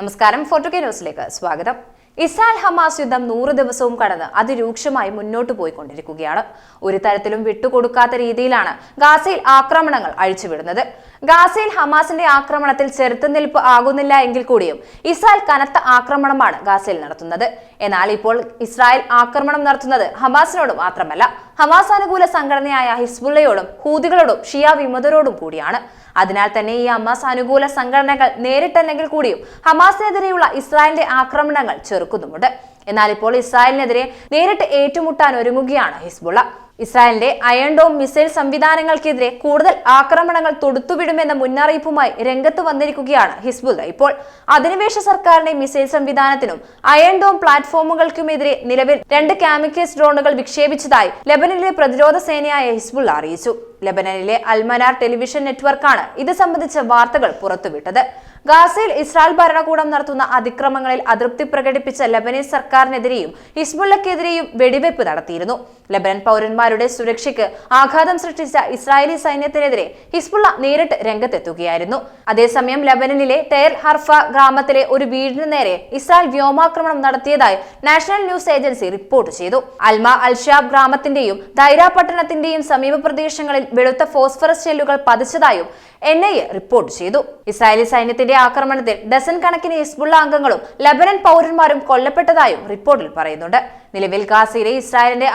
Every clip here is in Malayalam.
നമസ്കാരം. ഫോർട്ടു കെ ന്യൂസിലേക്ക് സ്വാഗതം. ഇസ്രായേൽ ഹമാസ് യുദ്ധം നൂറ് ദിവസവും കടന്ന് അതിരൂക്ഷമായി മുന്നോട്ട് പോയിക്കൊണ്ടിരിക്കുകയാണ്. ഒരു തരത്തിലും വിട്ടുകൊടുക്കാത്ത രീതിയിലാണ് ഗാസയിൽ ആക്രമണങ്ങൾ അഴിച്ചുവിടുന്നത്. ഗാസയിൽ ഹമാസിന്റെ ആക്രമണത്തിൽ ചെറുത്തുനിൽപ്പ് ആകുന്നില്ല എങ്കിൽ കൂടിയും ഇസ്രായേൽ കനത്ത ആക്രമണമാണ് ഗാസയിൽ നടത്തുന്നത്. എന്നാൽ ഇപ്പോൾ ഇസ്രായേൽ ആക്രമണം നടത്തുന്നത് ഹമാസിനോട് മാത്രമല്ല ഹമാസ് അനുകൂല സംഘടനയായ ഹിസ്ബുള്ളയോടും ഹൂതികളോടും ഷിയ വിമതരോടും കൂടിയാണ്. അതിനാൽ തന്നെ ഈ ഹമാസ് അനുകൂല സംഘടനകൾ നേരിട്ടല്ലെങ്കിൽ കൂടിയും ഹമാസിനെതിരെയുള്ള ഇസ്രായേലിന്റെ ആക്രമണങ്ങൾ ചെറുക്കുന്നുമുണ്ട്. എന്നാൽ ഇപ്പോൾ ഇസ്രായേലിനെതിരെ നേരിട്ട് ഏറ്റുമുട്ടാൻ ഒരുങ്ങുകയാണ് ഹിസ്ബുള്ള. ഇസ്രായേലിന്റെ അയൺ ഡോം മിസൈൽ സംവിധാനങ്ങൾക്കെതിരെ കൂടുതൽ ആക്രമണങ്ങൾ തൊടുത്തുവിടുമെന്ന മുന്നറിയിപ്പുമായി രംഗത്ത് വന്നിരിക്കുകയാണ് ഹിസ്ബുല്ല ഇപ്പോൾ അധിനിവേശ സർക്കാരിന്റെ മിസൈൽ സംവിധാനത്തിനും അയൺഡോം പ്ലാറ്റ്ഫോമുകൾക്കുമെതിരെ നിലവിൽ രണ്ട് കാമിക്കേസ് ഡ്രോണുകൾ വിക്ഷേപിച്ചതായി ലെബനനിലെ പ്രതിരോധ സേനയായ ഹിസ്ബുള്ള അറിയിച്ചു. ലെബനനിലെ അൽമനാർ ടെലിവിഷൻ നെറ്റ്വർക്കാണ് ഇത് സംബന്ധിച്ച വാർത്തകൾ പുറത്തുവിട്ടത്. ഗാസയിൽ ഇസ്രായേൽ ഭരണകൂടം നടത്തുന്ന അതിക്രമങ്ങളിൽ അതൃപ്തി പ്രകടിപ്പിച്ച ലബനീസ് സർക്കാരിനെതിരെയും ഹിസ്ബുള്ളക്കെതിരെയും വെടിവെപ്പ് നടത്തിയിരുന്നു. ലബനൻ പൗരന്മാരുടെ സുരക്ഷയ്ക്ക് ആഘാതം സൃഷ്ടിച്ച ഇസ്രായേലി സൈന്യത്തിനെതിരെ ഹിസ്ബുള്ള നേരിട്ട് രംഗത്തെത്തുകയായിരുന്നു. അതേസമയം ലബനനിലെ ടെയർ ഹർഫ ഗ്രാമത്തിലെ ഒരു വീടിന് നേരെ ഇസ്രായേൽ വ്യോമാക്രമണം നടത്തിയതായി നാഷണൽ ന്യൂസ് ഏജൻസി റിപ്പോർട്ട് ചെയ്തു. അൽമ അൽഷാബ് ഗ്രാമത്തിന്റെയും ദൈര പട്ടണത്തിന്റെയും സമീപ പ്രദേശങ്ങളിൽ വെളുത്ത ഫോസ്ഫറസ് ഷെല്ലുകൾ പതിച്ചതായും എൻ ഐ എ റിപ്പോർട്ട് ചെയ്തു. ഇസ്രായേലി സൈന്യത്തിന്റെ ആക്രമണത്തിൽ ഡസൻ കണക്കിന് ഹിസ്ബുള്ള അംഗങ്ങളും ലബനൻ പൗരന്മാരും കൊല്ലപ്പെട്ടതായും റിപ്പോർട്ടിൽ പറയുന്നുണ്ട്. നിലവിൽ ഗാസയിലെ ഇസ്രായേലിന്റെ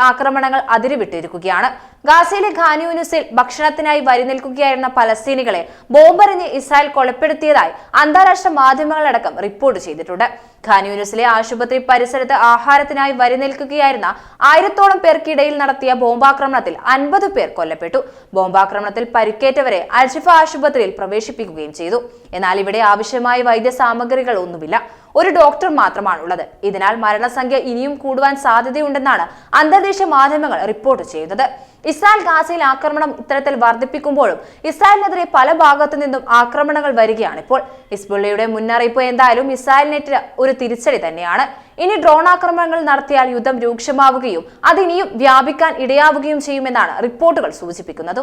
ആക്രമണങ്ങൾ അതിരുവിട്ടിരിക്കുകയാണ്. ഗാസയിലെ ഖാനിയൂനുസിൽ ഭക്ഷണത്തിനായി വരി നിൽക്കുകയായിരുന്ന പലസ്തീനികളെ ബോംബെറിഞ്ഞ് ഇസ്രായേൽ കൊലപ്പെടുത്തിയതായി അന്താരാഷ്ട്ര മാധ്യമങ്ങളടക്കം റിപ്പോർട്ട് ചെയ്തിട്ടുണ്ട്. ഖാനിയൂനുസിലെ ആശുപത്രി പരിസരത്ത് ആഹാരത്തിനായി വരി നിൽക്കുകയായിരുന്ന ആയിരത്തോളം പേർക്കിടയിൽ നടത്തിയ ബോംബാക്രമണത്തിൽ അൻപത് പേർ കൊല്ലപ്പെട്ടു. ബോംബാക്രമണത്തിൽ പരിക്കേറ്റവരെ അൽഷിഫ ആശുപത്രിയിൽ പ്രവേശിപ്പിക്കുകയും ചെയ്തു. എന്നാൽ ഇവിടെ ആവശ്യമായ വൈദ്യസാമഗ്രികൾ ഒന്നുമില്ല. ഒരു ഡോക്ടർ മാത്രമാണുള്ളത്. ഇതിനാൽ മരണസംഖ്യ ഇനിയും കൂടുവാൻ സാധ്യതയുണ്ടെന്നാണ് അന്തർദേശീയ മാധ്യമങ്ങൾ റിപ്പോർട്ട് ചെയ്യുന്നത്. ഇസ്രായേൽ ഗാസയിൽ ആക്രമണം ഇത്തരത്തിൽ വർദ്ധിപ്പിക്കുമ്പോഴും ഇസ്രായേലിനെതിരെ പല ഭാഗത്തു നിന്നും ആക്രമണങ്ങൾ വരികയാണ് ഇപ്പോൾ ഇസ്ബുള്ളയുടെ മുന്നറിയിപ്പ് എന്തായാലും ഇസ്രായേലിനെറ്റ് ഒരു തിരിച്ചടി തന്നെയാണ്. ഇനി ഡ്രോൺ ആക്രമണങ്ങൾ നടത്തിയാൽ യുദ്ധം രൂക്ഷമാവുകയും അതിനിയും വ്യാപിക്കാൻ ഇടയാവുകയും ചെയ്യുമെന്നാണ് റിപ്പോർട്ടുകൾ സൂചിപ്പിക്കുന്നത്.